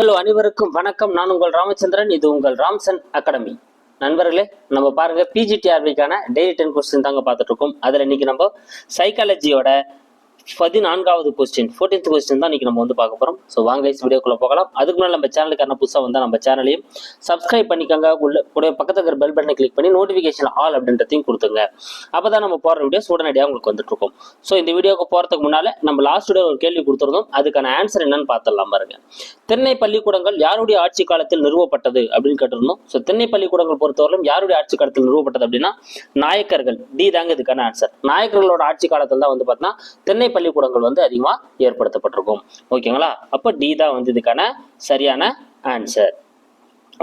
Hello அனைவருக்கும் வணக்கம். நான் உங்கள் ராமச்சந்திரன். இது உங்கள் ராம்சன் அகாடமி. நண்பர்களே நம்ம பாருங்க பிஜிடிஆர்பிக்கான டெய்லி டென் கொஸ்டின் தாங்க பார்த்துட்டு இருக்கோம். அதில் இன்னைக்கு நம்ம சைக்காலஜியோட பதினான்காவது கொஸ்டின் ஃபோர்டீன்த் கொஸ்டின் தான் இன்னைக்கு நம்ம வந்து பார்க்க போகிறோம் ஸோ வாங்க வீடியோக்குள்ள போகலாம். அதுக்கு முன்னாடி நம்ம சேனலுக்கான புதுசாக வந்தால் நம்ம சேனலையும் சப்ஸ்கிரைப் பண்ணிக்கோங்க. உள்ள கூட பக்கத்துல இருக்கிற பெல் பட்டனை கிளிக் பண்ணி நோட்டிஃபிகேஷன் ஆல் அப்படின்றதையும் கொடுத்துங்க அப்போ தான் நம்ம போடுற வீடியோஸ் உடனடியாக உங்களுக்கு வந்துட்டு இருக்கும். ஸோ இந்த வீடியோக்கு போகிறதுக்கு முன்னால் நம்ம லாஸ்ட் வீடியோ ஒரு கேள்வி கொடுத்துருந்தோம். அதுக்கான ஆன்சர் என்னன்னு பார்த்துடலாம் பாருங்க. தென்னை பள்ளிக்கூடங்கள் யாருடைய ஆட்சி காலத்தில் நிறுவப்பட்டது அப்படின்னு கேட்டிருந்தோம். ஸோ தென்னை பள்ளிக்கூடங்கள் பொறுத்தவரையிலும் யாருடைய ஆட்சி காலத்தில் நிறுவப்பட்டது அப்படின்னா நாயக்கர்கள். டி தாங்க இதுக்கான ஆன்சர் நாயக்கர்களோட ஆட்சி காலத்தில் தான் வந்து பார்த்தீங்கன்னா தென்னை பள்ளிக்கூடங்கள் வந்து அதிகமாக ஏற்படுத்தப்பட்டிருக்கும். ஓகேங்களா? அப்போ டி தான் வந்து இதுக்கான சரியான ஆன்சர்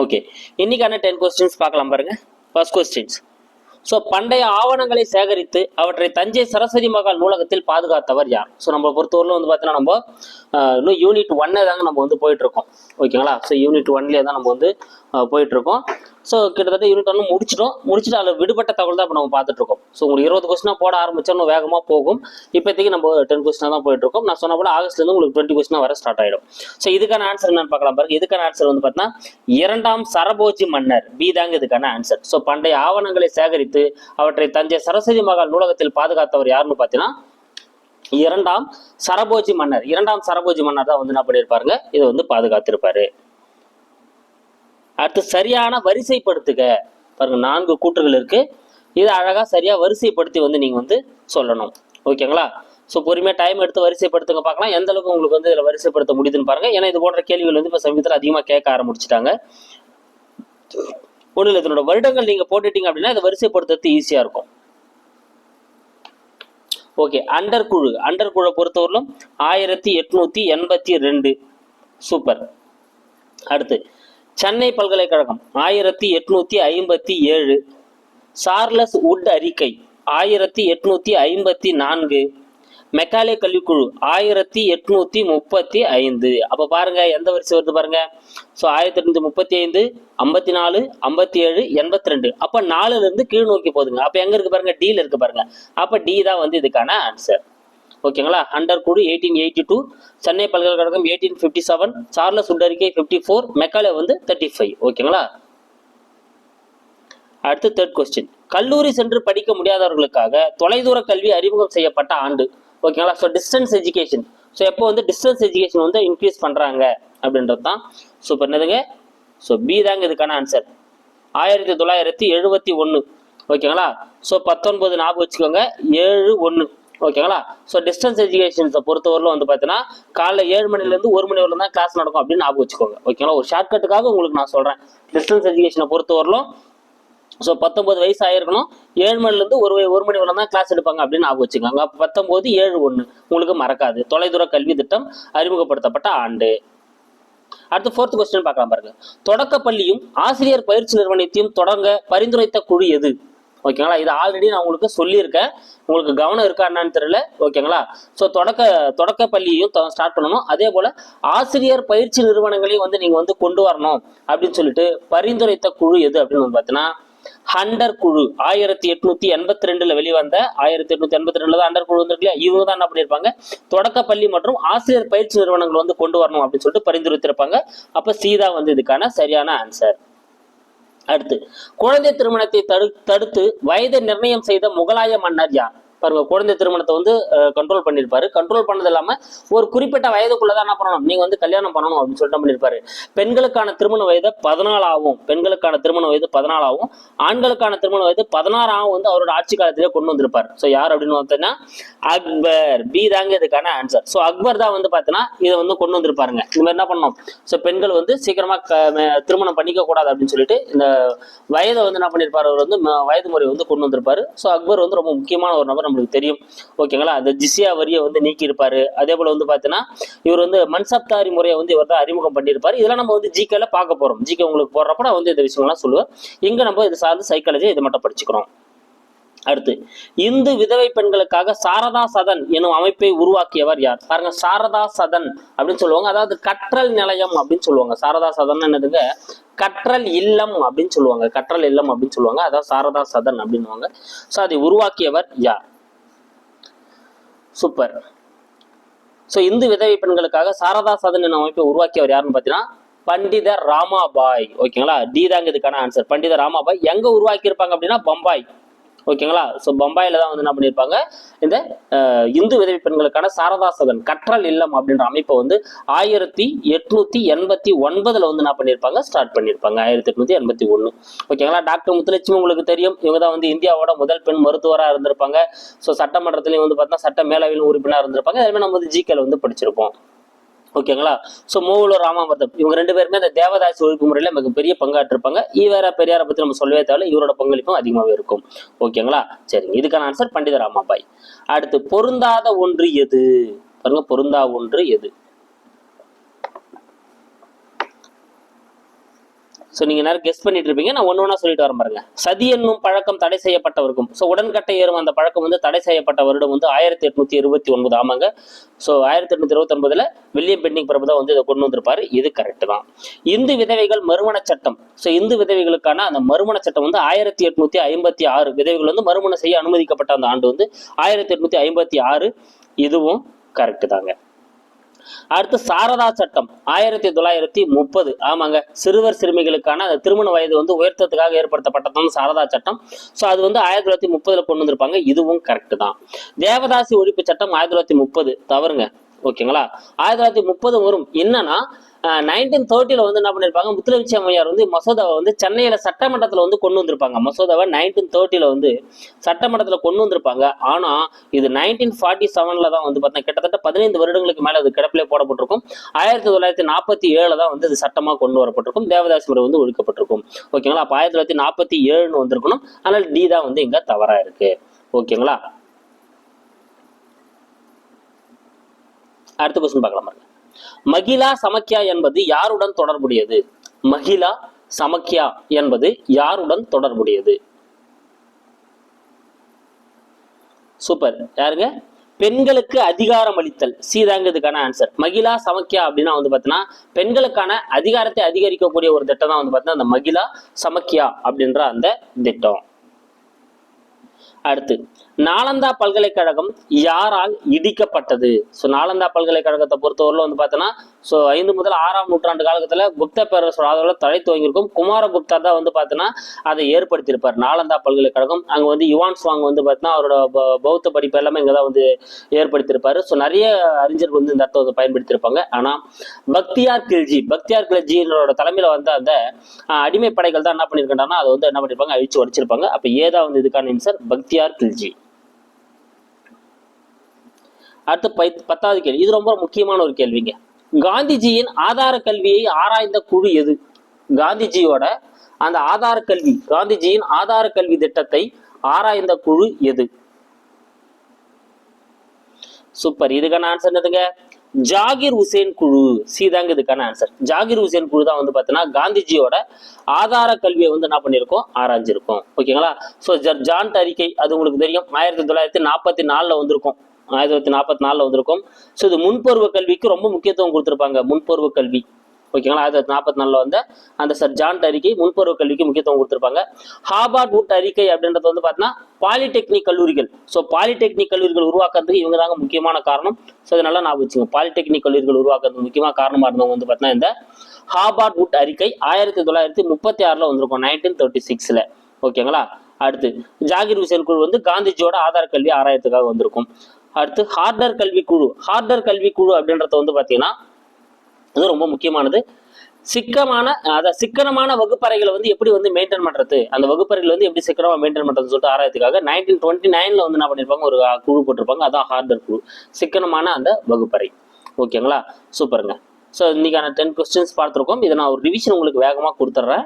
ஓகே இன்னைக்கான டென் கொஸ்டின்ஸ் பார்க்கலாம் பாருங்க. ஃபர்ஸ்ட் கொஸ்டின்ஸ் ஸோ பண்டைய ஆவணங்களை சேகரித்து அவற்றை தஞ்சை சரஸ்வதி மகால் நூலகத்தில் பாதுகாத்தவர் யார்? ஸோ நம்ம பொறுத்தவரையிலும் வந்து பார்த்தீங்கன்னா நம்ம இன்னும் யூனிட் ஒன்னே தாங்க நம்ம வந்து போயிட்டு இருக்கோம் ஓகேங்களா? ஸோ யூனிட் ஒன்லேயே தான் நம்ம வந்து போயிட்டுருக்கோம். ஸோ கிட்டத்தட்ட யூனிட் ஒன்று முடிச்சிட்டோம். முடிச்சுட்டு அதில் விடுபட்ட தகவல் தான் இப்போ நம்ம பார்த்துட்ருக்கோம் ஸோ உங்களுக்கு இருபது கொஸ்டினாக போட ஆரம்பிச்சா வேகமாக போகும். இப்போதைக்கு நம்ம டென் கொஸ்டினாக தான் போயிட்டுருக்கோம். நான் சொன்ன போல ஆகஸ்ட்லேருந்து உங்களுக்கு டுவெண்ட்டி கொஸ்டினா வர ஸ்டார்ட் ஆயிடும். ஸோ இதுக்கான ஆன்சர் என்னன்னு பார்க்கலாம் பாருங்க. இதுக்கான ஆன்சர் வந்து பார்த்தீங்கன்னா இரண்டாம் சரபோஜி மன்னர் பி தாங்க இதுக்கான ஆன்சர் ஸோ பண்டைய ஆவணங்களை சேகரித்து அவற்றை தஞ்சை சரஸ்வதி மகால் நூலகத்தில் பாதுகாத்தவர் யாருன்னு பார்த்தீங்கன்னா இரண்டாம் சரபோஜி மன்னர். இரண்டாம் சரபோஜி மன்னர் தான் வந்து என்ன பண்ணியிருப்பாருங்க? இதை வந்து பாதுகாத்திருப்பாரு. அடுத்து சரியான வரிசைப்படுத்துக. பாருங்கள் நான்கு கூற்றுகள் இருக்குது இதை அழகாக சரியாக வரிசைப்படுத்தி வந்து நீங்கள் வந்து சொல்லணும். ஓகேங்களா? ஸோ பொறுமையாக டைம் எடுத்து வரிசைப்படுத்துங்க. பார்க்கலாம் எந்த அளவுக்கு உங்களுக்கு வந்து இதில் வரிசைப்படுத்த முடியுதுன்னு பாருங்கள் ஏன்னா இது போன்ற கேள்விகள் வந்து இப்போ சமீபத்தில் அதிகமாக கேட்க ஆரம்பிச்சிட்டாங்க. ஒன்றும் இல்லை இதனோட வருடங்கள் நீங்கள் போட்டுட்டீங்க அப்படின்னா இதை வரிசைப்படுத்துறது ஈஸியாக இருக்கும். ஓகே அண்டர் குழு அண்டர் குழு பொறுத்தவரையிலும் ஆயிரத்தி எட்நூற்றி எண்பத்தி ரெண்டு. சூப்பர். அடுத்து சென்னை பல்கலைக்கழகம் ஆயிரத்தி எட்நூத்தி ஐம்பத்தி ஏழு. சார்லஸ் உட் அறிக்கை ஆயிரத்தி எட்நூத்தி ஐம்பத்தி நான்கு. மெக்காலே கல்விக்குழு ஆயிரத்தி எட்நூத்தி முப்பத்தி ஐந்து. அப்ப பாருங்க எந்த வரிசை வருது பாருங்க. ஸோ ஆயிரத்தி எட்நூத்தி முப்பத்தி ஐந்து ஐம்பத்தி நாலு ஐம்பத்தி ஏழு எண்பத்தி ரெண்டு. அப்ப நாலுல இருந்து கீழ் நோக்கி போகுதுங்க. அப்ப எங்க இருக்கு பாருங்க? டில இருக்கு பாருங்க. அப்ப டி தான் வந்து இதுக்கான ஆன்சர் ஓகேங்களா? அண்டர் குழு எயிட்டீன் எயிட்டி டூ சென்னை பல்கலைக்கழகம் எயிட்டீன் ஃபிஃப்டி செவன் சார்லஸ் உண்டறிக்கை ஃபிஃப்டி ஃபோர் மெக்காலே வந்து தேர்ட்டி ஃபைவ் ஓகேங்களா? அடுத்து தேர்ட் கொஸ்டின் கல்லூரி சென்று படிக்க முடியாதவர்களுக்காக தொலைதூர கல்வி அறிமுகம் செய்யப்பட்ட ஆண்டு ஓகேங்களா? ஸோ டிஸ்டன்ஸ் எஜுகேஷன் ஸோ எப்போ வந்து டிஸ்டன்ஸ் எஜுகேஷன் வந்து இன்க்ரீஸ் பண்ணுறாங்க அப்படின்றது தான் ஸோ இப்போ என்னதுங்க? ஸோ பி தாங்க இதுக்கான ஆன்சர் ஆயிரத்தி தொள்ளாயிரத்தி எழுபத்தி ஒன்று ஓகேங்களா? ஸோ பத்தொன்பது ஞாபகம் வச்சுக்கோங்க. ஏழு ஒன்று ஓகேங்களா ஸோ டிஸ்டன்ஸ் எஜுகேஷன்ஸை பொறுத்தவரையிலும் வந்து பார்த்தீங்கன்னா காலைல ஏழு மணிலேருந்து ஒரு மணி வரலாம் தான் கிளாஸ் நடக்கும் அப்படின்னு ஞாபகம் வச்சுக்கோங்க. ஓகேங்களா ஒரு ஷார்ட்கட்டுக்காக உங்களுக்கு நான் சொல்கிறேன் டிஸ்டன்ஸ் எஜுகேஷனை பொறுத்தவரையிலும் ஸோ பத்தொம்பது வயசு ஆயிருக்கணும். ஏழு மணிலேருந்து ஒரு ஒரு மணி வரலாம் தான் கிளாஸ் எடுப்பாங்க அப்படின்னு ஞாபகம் வச்சுக்கோங்க. அப்போ பத்தொம்போது ஏழு ஒன்று உங்களுக்கு மறக்காது. தொலைதூர கல்வி திட்டம் அறிமுகப்படுத்தப்பட்ட ஆண்டு. அடுத்து ஃபோர்த் கொஸ்டின் பார்க்கலாம் பாருங்க. தொடக்க பள்ளியும் ஆசிரியர் பயிற்சி நிறுவனத்தையும் தொடங்க பரிந்துரைத்த குழு எது? ஓகேங்களா? இது ஆல்ரெடி நான் உங்களுக்கு சொல்லியிருக்கேன். உங்களுக்கு கவனம் இருக்கா என்னன்னு தெரியல. ஓகேங்களா? ஸோ தொடக்க தொடக்க பள்ளியையும் ஸ்டார்ட் பண்ணணும். அதே போல் ஆசிரியர் பயிற்சி நிறுவனங்களையும் வந்து நீங்கள் வந்து கொண்டு வரணும் அப்படின்னு சொல்லிட்டு பரிந்துரைத்த குழு எது அப்படின்னு வந்து பார்த்தீங்கன்னா ஹண்டர் குழு. ஆயிரத்தி எட்நூத்தி எண்பத்தி ரெண்டுல வெளிவந்த ஆயிரத்தி எட்நூத்தி எண்பத்தி ரெண்டுல தான் ஹண்டர் குழு வந்திருக்கு இவங்க தான் என்ன பண்ணியிருப்பாங்க? தொடக்க பள்ளி மற்றும் ஆசிரியர் பயிற்சி நிறுவனங்கள் வந்து கொண்டு வரணும் அப்படின்னு சொல்லிட்டு பரிந்துரைத்திருப்பாங்க. அப்ப சீதா வந்து இதுக்கான சரியான ஆன்சர் அடுத்து குழந்தை திருமணத்தை தடு தடுத்து வயதை நிர்ணயம் செய்த முகலாய மன்னர் யார்? பாருங்க குழந்தை திருமணத்தை வந்து கண்ட்ரோல் பண்ணியிருப்பாரு. கண்ட்ரோல் பண்ணது இல்லாம ஒரு குறிப்பிட்ட வயதுக்குள்ளதான் என்ன பண்ணணும்? நீங்க வந்து கல்யாணம் பண்ணணும் அப்படின்னு சொல்லிட்டு பண்ணியிருப்பாரு? பெண்களுக்கான திருமண வயது பதினாலாவும் பெண்களுக்கான திருமண வயது பதினாலாவும் ஆண்களுக்கான திருமண வயது பதினாறாவும் வந்து அவரோட ஆட்சி காலத்திலே கொண்டு வந்திருப்பாரு. ஸோ யார் அப்படின்னு பார்த்தீங்கன்னா அக்பர். பி தாங்க இதுக்கான ஆன்சர் ஸோ அக்பர் தான் வந்து பார்த்தீங்கன்னா இதை வந்து கொண்டு வந்திருப்பாருங்க. இந்த மாதிரி என்ன பண்ணணும்? ஸோ பெண்கள் வந்து சீக்கிரமா திருமணம் பண்ணிக்க கூடாது அப்படின்னு சொல்லிட்டு இந்த வயதை வந்து என்ன பண்ணியிருப்பாரு? அவர் வந்து வயது முறை வந்து கொண்டு வந்திருப்பாரு. ஸோ அக்பர் வந்து ரொம்ப முக்கியமான ஒரு நபர். நம்மளுக்கு தெரியும். ஓகேங்களா அந்த ஜிசியா வரியை வந்து நீக்கியிருப்பாரு. அதே போல வந்து பார்த்தீங்கன்னா இவர் வந்து மன்சப்தாரி முறையை வந்து இவர் தான் அறிமுகம் பண்ணியிருப்பாரு. இதெல்லாம் நம்ம வந்து ஜிகேல பார்க்க போறோம். ஜிகே உங்களுக்கு போடுறப்ப நான் வந்து இந்த விஷயங்கள்லாம் சொல்லுவேன். இங்க நம்ம இது சார்ந்து சைக்காலஜி இதை மட்டும் படிச்சுக்கிறோம். அடுத்து இந்து விதவை பெண்களுக்காக சாரதா சதன் எனும் அமைப்பை உருவாக்கியவர் யார்? பாருங்க சாரதா சதன் அப்படின்னு சொல்லுவாங்க. அதாவது கற்றல் நிலையம் அப்படின்னு சொல்லுவாங்க. சாரதா சதன் என்னதுங்க? கற்றல் இல்லம் அப்படின்னு சொல்லுவாங்க. கற்றல் இல்லம் அப்படின்னு சொல்லுவாங்க. அதாவது சாரதா சதன் அப்படின்னுவாங்க. ஸோ அதை உருவாக்கியவர் யார்? சூப்பர் ஸோ இந்து விதவை பெண்களுக்காக சாரதா சதன் எனும் அமைப்பை உருவாக்கியவர் யாருன்னு பார்த்தீங்கன்னா பண்டித ராமாபாய். ஓகேங்களா டி தாங்க இதுக்கான ஆன்சர் பண்டித ராமாபாய். எங்க உருவாக்கி இருப்பாங்க அப்படின்னா பம்பாய். ஓகேங்களா? ஸோ பம்பாயில் தான் வந்து என்ன பண்ணியிருப்பாங்க இந்த இந்து விதவை பெண்களுக்கான சாரதா சதன் கற்றல் இல்லம் அப்படின்ற அமைப்பை வந்து ஆயிரத்தி எட்நூத்தி எண்பத்தி ஒன்பதுல வந்து என்ன பண்ணியிருப்பாங்க ஸ்டார்ட் பண்ணியிருப்பாங்க ஆயிரத்தி எட்நூத்தி எண்பத்தி ஒன்று ஓகேங்களா? டாக்டர் முத்துலட்சுமி உங்களுக்கு தெரியும். இவங்க தான் வந்து இந்தியாவோட முதல் பெண் மருத்துவராக இருந்திருப்பாங்க. ஸோ சட்டமன்றத்திலையும் வந்து பார்த்தா சட்ட மேலவையில் உறுப்பினராக இருந்திருப்பாங்க. அதுமாதிரி நம்ம வந்து ஜிகேல வந்து படிச்சிருப்போம். ஓகேங்களா? ஸோ மூவலூர் ராமாமிர்தம் இவங்க ரெண்டு பேருமே இந்த தேவதாசி ஒழிப்பு முறையில் மிகப்பெரிய பங்காற்றிருப்பாங்க. ஈவேரா பெரியாரை பற்றி நம்ம சொல்லவே தேவையில்ல. இவரோட பங்களிப்பும் அதிகமாகவே இருக்கும். ஓகேங்களா? சரிங்க. இதுக்கான ஆன்சர் பண்டித ராமாபாய். அடுத்து பொருந்தாத ஒன்று எது? பாருங்க பொருந்தா ஒன்று எது? ஸோ நீங்கள் நேரம் கெஸ் பண்ணிட்டு இருப்பீங்க. நான் ஒன்று ஒன்றா சொல்லிட்டு வரேன் பாருங்க. சதி என்னும் பழக்கம் தடை செய்யப்பட்டவருக்கும். ஸோ உடன்கட்டை ஏறும் அந்த பழக்கம் வந்து தடை செய்யப்பட்ட வருடம் வந்து ஆயிரத்தி எட்நூத்தி இருபத்தி ஒன்பது ஆமாங்க. ஸோ ஆயிரத்தி எட்நூத்தி இருபத்தி ஒன்பதுல வில்லியம் பெண்டிங் பிரபு தான் வந்து இதை கொண்டு வந்திருப்பாரு. இது கரெக்ட் தான். இந்து விதவைகள் மறுமண சட்டம். ஸோ இந்து விதவைகளுக்கான அந்த மறுமண சட்டம் வந்து ஆயிரத்தி எட்நூத்தி ஐம்பத்தி ஆறு விதவைகள் வந்து மறுமணம் செய்ய அனுமதிக்கப்பட்ட அந்த ஆண்டு வந்து ஆயிரத்தி எட்நூத்தி ஐம்பத்தி ஆறு. இதுவும் கரெக்டு தாங்க. அடுத்து சாரதா சட்டம் ஆயிரத்தி தொள்ளாயிரத்தி முப்பது. ஆமாங்க சிறுவர் சிறுமிகளுக்கான அந்த திருமண வயது வந்து உயர்த்தத்துக்காக ஏற்படுத்தப்பட்டதான் சாரதா சட்டம். ஸோ அது வந்து ஆயிரத்தி தொள்ளாயிரத்தி முப்பதுல கொண்டு வந்திருப்பாங்க. இதுவும் கரெக்ட் தான். தேவதாசி ஒழிப்பு சட்டம் ஆயிரத்தி தொள்ளாயிரத்தி முப்பது. தவறுங்க. ஓகேங்களா? ஆயிரத்தி தொள்ளாயிரத்தி முப்பது வரும். என்னன்னா நைன்டீன் தேர்ட்டில வந்து என்ன பண்ணிருப்பாங்க முத்துலட்சி அம்மையார் வந்து மசோதாவை வந்து சென்னையில சட்டமன்றத்துல வந்து கொண்டு வந்திருப்பாங்க. மசோதாவை நைன்டீன் தேர்ட்டில வந்து சட்டமன்றத்துல கொண்டு வந்திருப்பாங்க. ஆனா இது நைன்டீன் ஃபார்ட்டி செவன்ல தான் வந்து பார்த்தீங்கன்னா கிட்டத்தட்ட பதினைந்து வருடங்களுக்கு மேல அது கிடப்பிலே போடப்பட்டிருக்கும். ஆயிரத்தி தொள்ளாயிரத்தி நாற்பத்தி ஏழுல தான் வந்து இது சட்டமா கொண்டு வரப்பட்டிருக்கும். தேவதாசி முறை வந்து ஒழிக்கப்பட்டிருக்கும். ஓகேங்களா அப்ப ஆயிரத்தி தொள்ளாயிரத்தி நாற்பத்தி ஏழுன்னு வந்திருக்கணும். ஆனால் டி தான் வந்து இங்க தவறா இருக்கு. ஓகேங்களா அடுத்த கொஸ்டின் பார்க்கலாம் பாருங்க. மகிழா சமக்கியா என்பது யாருடன் தொடர்புடையது? மகிழா சமக்கியா என்பது யாருடன் தொடர்புடையது? சூப்பர். யாருங்க? பெண்களுக்கு அதிகாரம் அளித்தல். சீதாங்கிறதுக்கான ஆன்சர் மகிழா சமக்கியா அப்படின்னா வந்து பார்த்தீங்கன்னா பெண்களுக்கான அதிகாரத்தை அதிகரிக்கக்கூடிய ஒரு திட்டம் தான் வந்து பார்த்தீங்கன்னா அந்த மகிழா சமக்கியா அப்படின்ற அந்த திட்டம். அடுத்து நாலந்தா பல்கலைக்கழகம் யாரால் இடிக்கப்பட்டது? ஸோ நாலந்தா பல்கலைக்கழகத்தை பொறுத்தவரையில் வந்து பார்த்தோன்னா ஸோ ஐந்து முதல் ஆறாம் நூற்றாண்டு காலத்தில் குப்த பேரரசோட ஆதரவில் தலை துவங்கியிருக்கும். குமாரகுப்தா தான் வந்து பார்த்தோன்னா அதை ஏற்படுத்தியிருப்பார். நாலந்தா பல்கலைக்கழகம். அங்கே வந்து யுவான் சுவாங் வந்து பார்த்தீங்கன்னா அவரோட ப- பௌத்த படிப்பு எல்லாமே இங்கே தான் வந்து ஏற்படுத்தியிருப்பார். ஸோ நிறைய அறிஞர்கள் வந்து இந்த அர்த்தம் வந்து பயன்படுத்தியிருப்பாங்க. ஆனால் பக்தியார் கில்ஜி பக்தியார் கில்ஜியோட தலைமையில் வந்து அந்த அடிமை படைகள் தான் என்ன பண்ணியிருக்காங்கன்னா அதை வந்து என்ன பண்ணியிருப்பாங்க? அழிச்சு உடைச்சிருப்பாங்க அப்போ ஏதா வந்து இதுக்கான ஆன்சர் பக்தியார் கில்ஜி. அடுத்து பை பத்தாவது கேள்வி. இது ரொம்ப முக்கியமான ஒரு கேள்விங்க. காந்திஜியின் ஆதார கல்வியை ஆராய்ந்த குழு எது? காந்திஜியோட அந்த ஆதார கல்வி காந்திஜியின் ஆதார கல்வி திட்டத்தை ஆராய்ந்த குழு எது? சூப்பர். இதுக்கான ஆன்சர் என்னதுங்க? ஜாகிர் உசேன் குழு. சீதாங்க இதுக்கான ஆன்சர் ஜாகிர் உசேன் குழு தான் வந்து பார்த்தீங்கன்னா காந்திஜியோட ஆதார கல்வியை வந்து என்ன பண்ணியிருக்கோம்? ஆராய்ஞ்சிருக்கோம். ஓகேங்களா? ஸோ ஜான்ட் அறிக்கை அது உங்களுக்கு தெரியும். ஆயிரத்தி தொள்ளாயிரத்தி நாற்பத்தி நாலில் வந்திருக்கும். ஆயிரத்தி தொள்ளாயிரத்தி நாற்பத்தி நாலில் வந்திருக்கும். ஸோ இது முன்பருவ கல்விக்கு ரொம்ப முக்கியத்துவம் கொடுத்துருப்பாங்க முன்பருவ கல்வி. ஓகேங்களா ஆயிரத்தி தொள்ளாயிரத்தி நாற்பத்தி நாலில் வந்த அந்த சர் ஜான்ட் அறிக்கை முன்பருவ கல்விக்கு முக்கியத்துவம் கொடுத்துருப்பாங்க. ஹாபார்ட் வுட் அறிக்கை அப்படின்றது வந்து பார்த்தீங்கன்னா பாலிடெக்னிக் கல்லூரிகள். ஸோ பாலிடெக்னிக் கல்லூரிகள் உருவாக்குறதுக்கு இவங்க தாங்க முக்கியமான காரணம். ஸோ அதனால நான் வச்சுங்க பாலிடெக்னிக் கல்லூரிகள் உருவாக்குறதுக்கு முக்கியமான காரணமாக இருந்தவங்க வந்து பார்த்தீங்கன்னா இந்த ஹாபார்ட் வுட் அறிக்கை ஆயிரத்தி தொள்ளாயிரத்தி முப்பத்தி ஆறில் வந்திருக்கும் நைன்டீன் தேர்ட்டி சிக்ஸில் ஓகேங்களா அடுத்து ஜாகிர் ஹுசேன் குழு வந்து காந்திஜியோட ஆதார கல்வி ஆராயத்துக்காக வந்திருக்கும். அடுத்து ஹார்டர் கல்வி குழு ஹார்டர் கல்வி குழு அப்படின்றத வந்து பார்த்தீங்கன்னா இது ரொம்ப முக்கியமானது. சிக்கமான அதாவது சிக்கனமான வகுப்பறைகளை வந்து எப்படி வந்து மெயின்டைன் பண்றது? அந்த வகுப்பறைகளை வந்து எப்படி சிக்கனமாக மெயின்டைன் பண்றதுன்னு சொல்லிட்டு ஆராயத்துக்காக நைன்டீன் டுவெண்ட்டி நைன்ல வந்து என்ன பண்ணிருப்பாங்க? ஒரு குழு போட்டிருப்பாங்க. அதான் ஹார்டர் குழு. சிக்கனமான அந்த வகுப்பறை. ஓகேங்களா? சூப்பருங்க. ஸோ இன்னைக்கான டென் கொஸ்டின்ஸ் பார்த்துருக்கோம். இதை நான் ஒரு ரிவிஷன் உங்களுக்கு வேகமாக கொடுத்துட்றேன்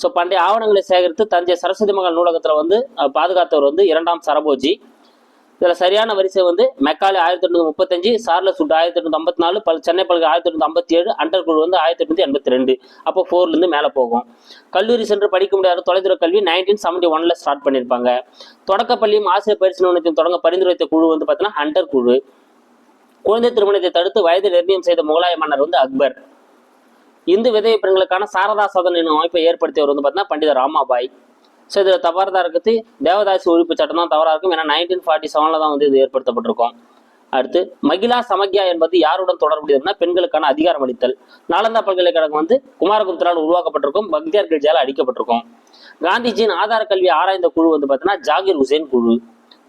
ஸோ பண்டைய ஆவணங்களை சேகரித்து தஞ்சை சரஸ்வதி மகள் நூலகத்தில் வந்து பாதுகாத்தவர் வந்து இரண்டாம் சரபோஜி. இதில் சரியான வரிசை வந்து மெக்காலி ஆயிரத்தி தொண்ணூற்றி முப்பத்தஞ்சு சார்லஸ் வுட் ஆயிரத்தி தொண்ணூற்றி ஐம்பத்தி நாலு பல் சென்னை பல்கலை ஆயிரத்தி தொண்ணூற்றி ஐம்பத்தி ஏழு அண்டர் குழு வந்து ஆயிரத்தி தொண்ணூற்றி எண்பத்தி ரெண்டு. அப்போ ஃபோர்லேருந்து மேலே போகும். கல்லூரி சென்று படிக்க முடியாத தொலைதூர கல்வி நைன்டீன் செவன்டி ஒன்ல ஸ்டார்ட் பண்ணியிருப்பாங்க. தொடக்கப்பள்ளியும் ஆசிரியர் பயிற்சி நிறுவனத்தையும் தொடங்க பரிந்துரைத்த குழு வந்து பார்த்தீங்கன்னா அண்டர் குழு குழந்தை திருமணத்தை தடுத்து வயது நிர்ணயம் செய்த முகலாய மன்னர் வந்து அக்பர். இந்து விதவை பெண்களுக்கான சாரதா சதன் என்னும் அமைப்பை ஏற்படுத்தியவர் வந்து பார்த்தீங்கன்னா பண்டித ராமாபாய். ஸோ இதில் தவறு தான் இருக்குது தேவதாசி ஒழிப்பு சட்டம் தான் தவறாக இருக்கும். ஏன்னா நைன்டீன் ஃபார்ட்டி செவனில் தான் வந்து இது ஏற்படுத்தப்பட்டிருக்கும். அடுத்து மகிழா சமக்யா என்பது யாருடன் தொடர்புடையதுன்னா பெண்களுக்கான அதிகாரம் அளித்தல். நாலந்தா பல்கலைக்கழகம் வந்து குமாரகுப்தரால் உருவாக்கப்பட்டிருக்கும். பக்தியார் கில்ஜியால் அடிக்கப்பட்டிருக்கும். காந்திஜியின் ஆதார கல்வி ஆராய்ந்த குழு வந்து பார்த்தீங்கன்னா ஜாகிர் ஹுசேன் குழு.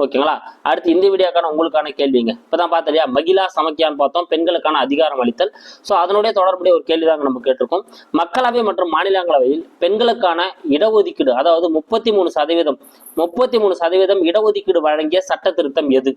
ஓகேங்களா? அடுத்து இந்த வீடியோக்கான உங்களுக்கான கேள்விங்க. இப்பதான் பார்த்தோம் இல்லையா? மகிழா சமக்கியான்னு பார்த்தோம். பெண்களுக்கான அதிகாரம் அளித்தல். ஸோ அதனுடைய தொடர்புடைய ஒரு கேள்வி தாங்க நம்ம கேட்டிருக்கோம். மக்களவை மற்றும் மாநிலங்களவையில் பெண்களுக்கான இடஒதுக்கீடு அதாவது முப்பத்தி மூணு சதவீதம் முப்பத்தி மூணு சதவீதம் இடஒதுக்கீடு வழங்கிய சட்ட திருத்தம் எது?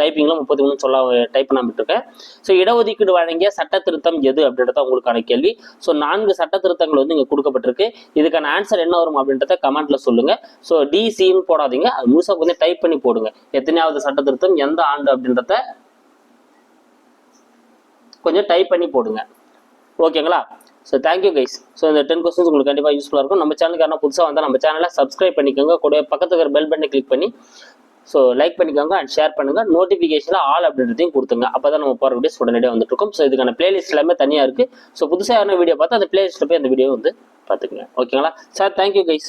டைப்பிங்கில் முப்பத்தி மூணு சொல்ல டைப் பண்ண விட்டுருக்கேன் ஸோ இடஒதுக்கீடு வழங்கிய சட்ட திருத்தம் எது அப்படின்றத உங்களுக்கான கேள்வி. ஸோ நான்கு சட்ட திருத்தங்கள் வந்து இங்கே கொடுக்கப்பட்டிருக்கு. இதுக்கான ஆன்சர் என்ன வரும் அப்படின்றத கமெண்ட்ல சொல்லுங்க. ஸோ டிசின்னு போடாதீங்க. அது முழுசாக கொஞ்சம் டைப் பண்ணி போடுங்க. எத்தனையாவது சட்ட திருத்தம் எந்த ஆண்டு அப்படின்றத கொஞ்சம் டைப் பண்ணி போடுங்க. ஓகேங்களா so thank you guys so இந்த டென் கொஸ்டின்ஸ் உங்களுக்கு கண்டிப்பாக யூஸ்ஃபுல்லாக இருக்கும். நம்ம சேனலுக்கு யாரும் புதுசாக வந்தால் நம்ம சேனலை சப்ஸ்கிரைப் பண்ணிக்கோங்க. கூட பக்கத்துக்கு பெல் பட்டனை கிளிக் பண்ணி ஸோ லைக் பண்ணிக்கோங்க அண்ட் ஷேர் பண்ணுங்கள் நோட்டிஃபிகேஷனில் ஆல் அப்படின்றதையும் கொடுத்துங்க அப்போ தான் நம்ம போகிற வீடியோஸ் உடனடியாக வந்துட்டு இருக்கும் ஸோ இதுக்கான பிளேலிஸ்ட் எல்லாமே தனியாக இருக்குது ஸோ புதுசாக யாரும் வீடியோ பார்த்தா அந்த பிளேலிஸ்ட்டில் போய் அந்த வீடியோ வந்து பார்த்துக்குங்க. ஓகேங்களா சார் தேங்க்யூ கைஸ்